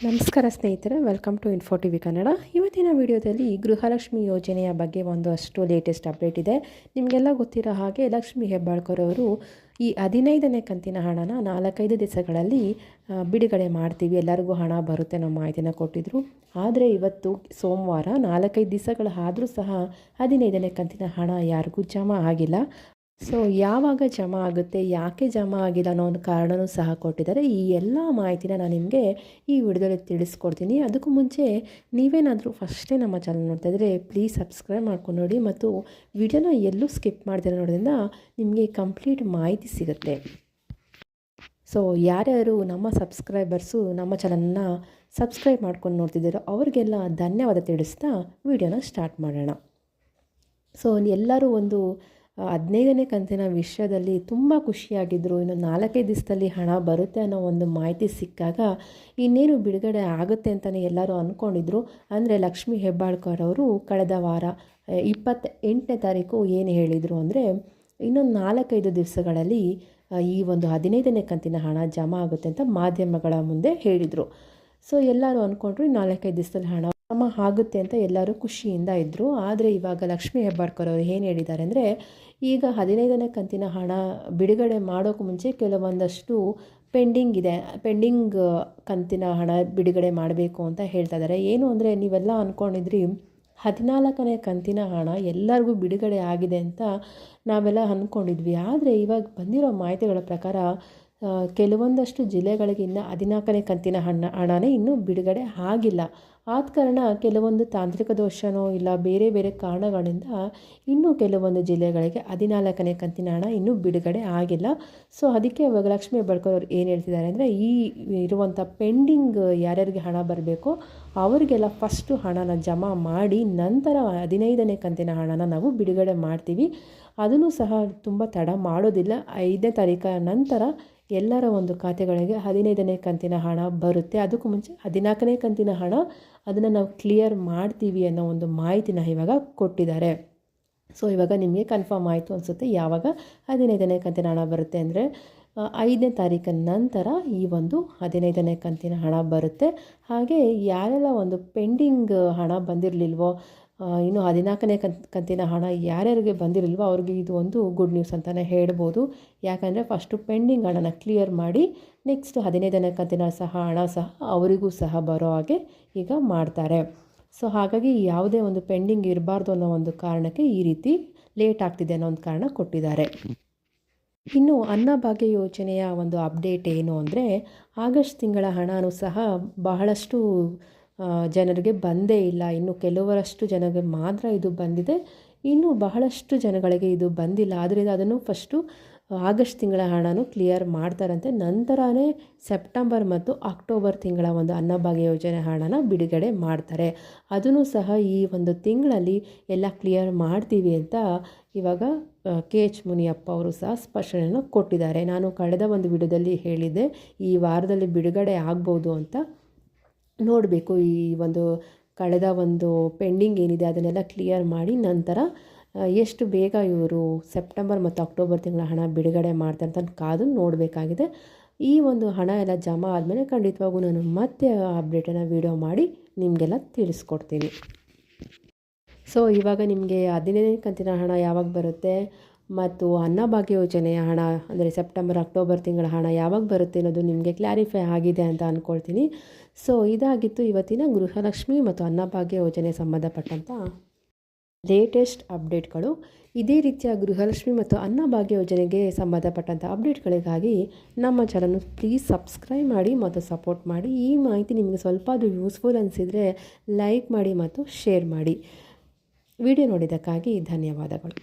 ನಮಸ್ಕಾರ ಸ್ನೇಹಿತರೆ welcome to info T V Kannada ಇವತ್ತಿನ ವಿಡಿಯೋದಲ್ಲಿ ಗೃಹಲಕ್ಷ್ಮಿ ಯೋಜನೆಯ ಬಗ್ಗೆ ಒಂದು ಅಷ್ಟು ಲೇಟೆಸ್ಟ್ ಅಪ್ಡೇಟ್ ಇದೆ. ನಿಮಗೆಲ್ಲ ಗೊತ್ತಿರೋ ಹಾಗೆ ಲಕ್ಷ್ಮಿ ಹೆಬ್ಬಾಳ್ಕರ್ ಅವರು ಈ ಹದಿನೈದನೇ ಕಂತಿನ ಹಣನ ನಾಲ್ಕೈದು ದಿವಸಗಳಲ್ಲಿ ಬಿಡುಗಡೆ ಮಾಡ್ತೀವಿ. ಎಲ್ಲರಿಗೂ ಹಣ ಬರುತ್ತೆ ನಮ್ಮ ಮಾಹಿತಿನ ಕೊಟ್ಟಿದ್ರು. ಆದರೆ ಇವತ್ತು ಸೋಮವಾರ ನಾಲ್ಕೈದು ದಿವಸಗಳು ಆದರೂ ಸಹ ಹದಿನೈದನೇ ಕಂತಿನ ಹಣ ಯಾರಿಗೂ ಜಮಾ ಆಗಿಲ್ಲ. ಸೊ ಯಾವಾಗ ಜಮಾ ಆಗುತ್ತೆ, ಯಾಕೆ ಜಮಾ ಆಗಿಲ್ಲ ಅನ್ನೋ ಒಂದು ಕಾರಣನೂ ಸಹ ಕೊಟ್ಟಿದ್ದಾರೆ. ಈ ಎಲ್ಲ ಮಾಹಿತಿನ ನಾನು ನಿಮಗೆ ಈ ವಿಡಿಯೋದಲ್ಲಿ ತಿಳಿಸ್ಕೊಡ್ತೀನಿ. ಅದಕ್ಕೂ ಮುಂಚೆ ನೀವೇನಾದರೂ ಫಸ್ಟೇ ನಮ್ಮ ಚಾನಲ್ ನೋಡ್ತಾ ಇದ್ದರೆ ಪ್ಲೀಸ್ ಸಬ್ಸ್ಕ್ರೈಬ್ ಮಾಡ್ಕೊಂಡು ನೋಡಿ ಮತ್ತು ವಿಡಿಯೋನ ಎಲ್ಲೂ ಸ್ಕಿಪ್ ಮಾಡಿದ್ರೆ ನೋಡೋದ್ರಿಂದ ನಿಮಗೆ ಕಂಪ್ಲೀಟ್ ಮಾಹಿತಿ ಸಿಗುತ್ತೆ. ಸೊ ಯಾರ್ಯಾರು ನಮ್ಮ ಸಬ್ಸ್ಕ್ರೈಬರ್ಸು ನಮ್ಮ ಚಾನಲ್ನ ಸಬ್ಸ್ಕ್ರೈಬ್ ಮಾಡ್ಕೊಂಡು ನೋಡ್ತಿದ್ದೀರೋ ಅವ್ರಿಗೆಲ್ಲ ಧನ್ಯವಾದ ತಿಳಿಸ್ತಾ ವಿಡಿಯೋನ ಸ್ಟಾರ್ಟ್ ಮಾಡೋಣ. ಸೊ ಎಲ್ಲರೂ ಒಂದು ಹದಿನೈದನೇ ಕಂತಿನ ವಿಷಯದಲ್ಲಿ ತುಂಬ ಖುಷಿಯಾಗಿದ್ದರು ಇನ್ನು ನಾಲ್ಕೈದು ದಿವಸದಲ್ಲಿ ಹಣ ಬರುತ್ತೆ ಅನ್ನೋ ಒಂದು ಮಾಹಿತಿ ಸಿಕ್ಕಾಗ ಇನ್ನೇನು ಬಿಡುಗಡೆ ಆಗುತ್ತೆ ಅಂತಲೇ ಎಲ್ಲರೂ ಅಂದ್ಕೊಂಡಿದ್ರು ಅಂದರೆ ಲಕ್ಷ್ಮೀ ಹೆಬ್ಬಾಳ್ಕರ್ ಅವರು ಕಳೆದ ವಾರ ಇಪ್ಪತ್ತ ಎಂಟನೇ ತಾರೀಕು ಏನು ಹೇಳಿದರು ಅಂದರೆ, ಇನ್ನೊಂದು ನಾಲ್ಕೈದು ದಿವಸಗಳಲ್ಲಿ ಈ ಒಂದು ಹದಿನೈದನೇ ಕಂತಿನ ಹಣ ಜಮಾ ಆಗುತ್ತೆ ಅಂತ ಮಾಧ್ಯಮಗಳ ಮುಂದೆ ಹೇಳಿದರು. ಸೊ ಎಲ್ಲರೂ ಅಂದ್ಕೊಂಡ್ರು ನಾಲ್ಕೈದು ದಿವಸದಲ್ಲಿ ಹಣ ಜಮಾ ಆಗುತ್ತೆ ಅಂತ ಎಲ್ಲರೂ ಖುಷಿಯಿಂದ ಇದ್ದರು ಆದರೆ ಇವಾಗ ಲಕ್ಷ್ಮೀ ಹೆಬ್ಬಾಳ್ಕರ್ ಅವರು ಏನು ಹೇಳಿದ್ದಾರೆ ಅಂದರೆ, ಈಗ ಹದಿನೈದನೇ ಕಂತಿನ ಹಣ ಬಿಡುಗಡೆ ಮಾಡೋಕ್ಕೆ ಮುಂಚೆ ಕೆಲವೊಂದಷ್ಟು ಪೆಂಡಿಂಗ್ ಇದೆ. ಪೆಂಡಿಂಗ್ ಕಂತಿನ ಹಣ ಬಿಡುಗಡೆ ಮಾಡಬೇಕು ಅಂತ ಹೇಳ್ತಾ ಇದ್ದಾರೆ ಏನು ಅಂದರೆ, ನೀವೆಲ್ಲ ಅಂದ್ಕೊಂಡಿದ್ರಿ ಹದಿನಾಲ್ಕನೇ ಕಂತಿನ ಹಣ ಎಲ್ಲರಿಗೂ ಬಿಡುಗಡೆ ಆಗಿದೆ ಅಂತ ನಾವೆಲ್ಲ ಅಂದ್ಕೊಂಡಿದ್ವಿ ಆದರೆ ಇವಾಗ ಬಂದಿರೋ ಮಾಹಿತಿಗಳ ಪ್ರಕಾರ ಕೆಲವೊಂದಷ್ಟು ಜಿಲ್ಲೆಗಳಿಗೆ ಇನ್ನು ಹದಿನಾಲ್ಕನೇ ಕಂತಿನ ಹಣ, ಹಣನೇ ಇನ್ನೂ ಬಿಡುಗಡೆ ಆಗಿಲ್ಲ. ಆದ ಕಾರಣ ಕೆಲವೊಂದು ತಾಂತ್ರಿಕ ದೋಷನೋ ಇಲ್ಲ ಬೇರೆ ಬೇರೆ ಕಾರಣಗಳಿಂದ ಇನ್ನೂ ಕೆಲವೊಂದು ಜಿಲ್ಲೆಗಳಿಗೆ ಹದಿನಾಲ್ಕನೇ ಕಂತಿನ ಹಣ ಇನ್ನೂ ಬಿಡುಗಡೆ ಆಗಿಲ್ಲ. ಸೊ ಅದಕ್ಕೆ ಇವಾಗ ಲಕ್ಷ್ಮೀ ಹೆಬ್ಬಾಳ್ಕರ್ ಅವ್ರು ಏನು ಹೇಳ್ತಿದ್ದಾರೆ ಅಂದರೆ ಈ ಇರುವಂಥ ಪೆಂಡಿಂಗ್ ಯಾರ್ಯಾರಿಗೆ ಹಣ ಬರಬೇಕು ಅವರಿಗೆಲ್ಲ ಫಸ್ಟು ಹಣನ ಜಮಾ ಮಾಡಿ ನಂತರ ಹದಿನೈದನೇ ಕಂತಿನ ಹಣನ ನಾವು ಬಿಡುಗಡೆ ಮಾಡ್ತೀವಿ. ಅದನ್ನು ಸಹ ತುಂಬ ತಡ ಮಾಡೋದಿಲ್ಲ. ಐದನೇ ತಾರೀಕ ನಂತರ ಎಲ್ಲರ ಒಂದು ಖಾತೆಗಳಿಗೆ ಹದಿನೈದನೇ ಕಂತಿನ ಹಣ ಬರುತ್ತೆ. ಅದಕ್ಕೂ ಮುಂಚೆ ಹದಿನಾಲ್ಕನೇ ಕಂತಿನ ಹಣ ಅದನ್ನು ನಾವು ಕ್ಲಿಯರ್ ಮಾಡ್ತೀವಿ ಅನ್ನೋ ಒಂದು ಮಾಹಿತಿನ ಇವಾಗ ಕೊಟ್ಟಿದ್ದಾರೆ. ಸೊ ಇವಾಗ ನಿಮಗೆ ಕನ್ಫರ್ಮ್ ಆಯಿತು ಅನಿಸುತ್ತೆ ಯಾವಾಗ? ಹದಿನೈದನೇ ಕಂತಿನ ಹಣ ಬರುತ್ತೆ ಅಂದರೆ ಐದನೇ ತಾರೀಕಿನ ನಂತರ ಈ ಒಂದು ಹದಿನೈದನೇ ಕಂತಿನ ಹಣ ಬರುತ್ತೆ. ಹಾಗೆ ಯಾರೆಲ್ಲ ಒಂದು ಪೆಂಡಿಂಗ್ ಹಣ ಬಂದಿರಲಿಲ್ವೋ ಇನ್ನು ಹದಿನಾಲ್ಕನೇ ಕಂತ್, ಕಂತಿನ ಹಣ ಯಾರ್ಯಾರಿಗೆ ಬಂದಿರಲ್ವೋ ಅವ್ರಿಗೆ ಇದು ಒಂದು ಗುಡ್ ನ್ಯೂಸ್ ಅಂತಲೇ ಹೇಳ್ಬೋದು. ಯಾಕಂದರೆ ಫಸ್ಟು ಪೆಂಡಿಂಗ್ ಹಣನ ಕ್ಲಿಯರ್ ಮಾಡಿ ನೆಕ್ಸ್ಟ್ ಹದಿನೈದನೇ ಕಂತಿನ ಸಹ, ಹಣ ಸಹ ಅವರಿಗೂ ಸಹ ಬರೋ ಹಾಗೆ ಈಗ ಮಾಡ್ತಾರೆ. ಸೊ ಹಾಗಾಗಿ ಯಾವುದೇ ಒಂದು ಪೆಂಡಿಂಗ್ ಇರಬಾರ್ದು ಅನ್ನೋ ಒಂದು ಕಾರಣಕ್ಕೆ ಈ ರೀತಿ ಲೇಟ್ ಆಗ್ತಿದೆ ಅನ್ನೋ ಒಂದು ಕಾರಣ ಕೊಟ್ಟಿದ್ದಾರೆ. ಇನ್ನು ಅನ್ನಭಾಗ್ಯ ಯೋಜನೆಯ ಒಂದು ಅಪ್ಡೇಟ್ ಏನು ಅಂದರೆ, ಆಗಸ್ಟ್ ತಿಂಗಳ ಹಣನೂ ಸಹ ಬಹಳಷ್ಟು ಜನರಿಗೆ ಬಂದೇ ಇಲ್ಲ. ಇನ್ನು ಕೆಲವರಷ್ಟು ಜನಗೆ ಮಾತ್ರ ಇದು ಬಂದಿದೆ. ಇನ್ನು ಬಹಳಷ್ಟು ಜನಗಳಿಗೆ ಇದು ಬಂದಿಲ್ಲ. ಆದ್ದರಿಂದ ಅದನ್ನು ಫಸ್ಟು ಆಗಸ್ಟ್ ತಿಂಗಳ ಹಣನೂ ಕ್ಲಿಯರ್ ಮಾಡ್ತಾರಂತೆ. ನಂತರನೇ ಸೆಪ್ಟೆಂಬರ್ ಮತ್ತು ಅಕ್ಟೋಬರ್ ತಿಂಗಳ ಒಂದು ಅನ್ನಭಾಗ್ಯ ಯೋಜನೆ ಹಣನ ಬಿಡುಗಡೆ ಮಾಡ್ತಾರೆ. ಅದನ್ನು ಸಹ ಈ ಒಂದು ತಿಂಗಳಲ್ಲಿ ಎಲ್ಲ ಕ್ಲಿಯರ್ ಮಾಡ್ತೀವಿ ಅಂತ ಇವಾಗ ಕೆ ಎಚ್ ಮುನಿಯಪ್ಪ ಅವರು ಸಹ ಸ್ಪಷ್ಟನೆಯನ್ನು ಕೊಟ್ಟಿದ್ದಾರೆ. ನಾನು ಕಳೆದ ಒಂದು ವಿಡಿಯೋದಲ್ಲಿ ಹೇಳಿದ್ದೆ, ಈ ವಾರದಲ್ಲಿ ಬಿಡುಗಡೆ ಆಗ್ಬೋದು ಅಂತ. ನೋಡಬೇಕು. ಈ ಒಂದು ಕಳೆದ ಒಂದು ಪೆಂಡಿಂಗ್ ಏನಿದೆ ಅದನ್ನೆಲ್ಲ ಕ್ಲಿಯರ್ ಮಾಡಿ ನಂತರ ಎಷ್ಟು ಬೇಗ ಇವರು ಸೆಪ್ಟೆಂಬರ್ ಮತ್ತು ಅಕ್ಟೋಬರ್ ತಿಂಗಳ ಹಣ ಬಿಡುಗಡೆ ಮಾಡ್ತಾರೆ ಅಂತ ಕಾದು ನೋಡಬೇಕಾಗಿದೆ. ಈ ಒಂದು ಹಣ ಎಲ್ಲ ಜಮಾ ಆದಮೇಲೆ ಖಂಡಿತವಾಗೂ ನಾನು ಮತ್ತೆ ಅಪ್ಡೇಟನ್ನು ವೀಡಿಯೋ ಮಾಡಿ ನಿಮಗೆಲ್ಲ ತಿಳಿಸ್ಕೊಡ್ತೀನಿ. ಸೊ ಇವಾಗ ನಿಮಗೆ ಹದಿನೈದನೇ ಕಂತಿನ ಹಣ ಯಾವಾಗ ಬರುತ್ತೆ? ಮತ್ತು ಅನ್ನಭಾಗ್ಯ ಯೋಜನೆಯ ಹಣ, ಅಂದರೆ ಸೆಪ್ಟೆಂಬರ್ ಅಕ್ಟೋಬರ್ ತಿಂಗಳ ಹಣ ಯಾವಾಗ ಬರುತ್ತೆ ಅನ್ನೋದು ನಿಮಗೆ ಕ್ಲಾರಿಫೈ ಆಗಿದೆ ಅಂತ ಅಂದ್ಕೊಳ್ತೀನಿ ಸೊ ಇದಾಗಿತ್ತು ಇವತ್ತಿನ ಗೃಹಲಕ್ಷ್ಮಿ ಮತ್ತು ಅನ್ನಭಾಗ್ಯ ಯೋಜನೆ ಸಂಬಂಧಪಟ್ಟಂಥ ಲೇಟೆಸ್ಟ್ ಅಪ್ಡೇಟ್ಗಳು ಇದೇ ರೀತಿಯ ಗೃಹಲಕ್ಷ್ಮಿ ಮತ್ತು ಅನ್ನಭಾಗ್ಯ ಯೋಜನೆಗೆ ಸಂಬಂಧಪಟ್ಟಂಥ ಅಪ್ಡೇಟ್ಗಳಿಗಾಗಿ ನಮ್ಮ ಚಾನಲ್ನ ಪ್ಲೀಸ್ ಸಬ್ಸ್ಕ್ರೈಬ್ ಮಾಡಿ ಮತ್ತು ಸಪೋರ್ಟ್ ಮಾಡಿ. ಈ ಮಾಹಿತಿ ನಿಮಗೆ ಸ್ವಲ್ಪ ಅದು ಯೂಸ್ಫುಲ್ ಅನಿಸಿದರೆ ಲೈಕ್ ಮಾಡಿ ಮತ್ತು ಶೇರ್ ಮಾಡಿ. ವಿಡಿಯೋ ನೋಡಿದ್ದಕ್ಕಾಗಿ ಧನ್ಯವಾದಗಳು.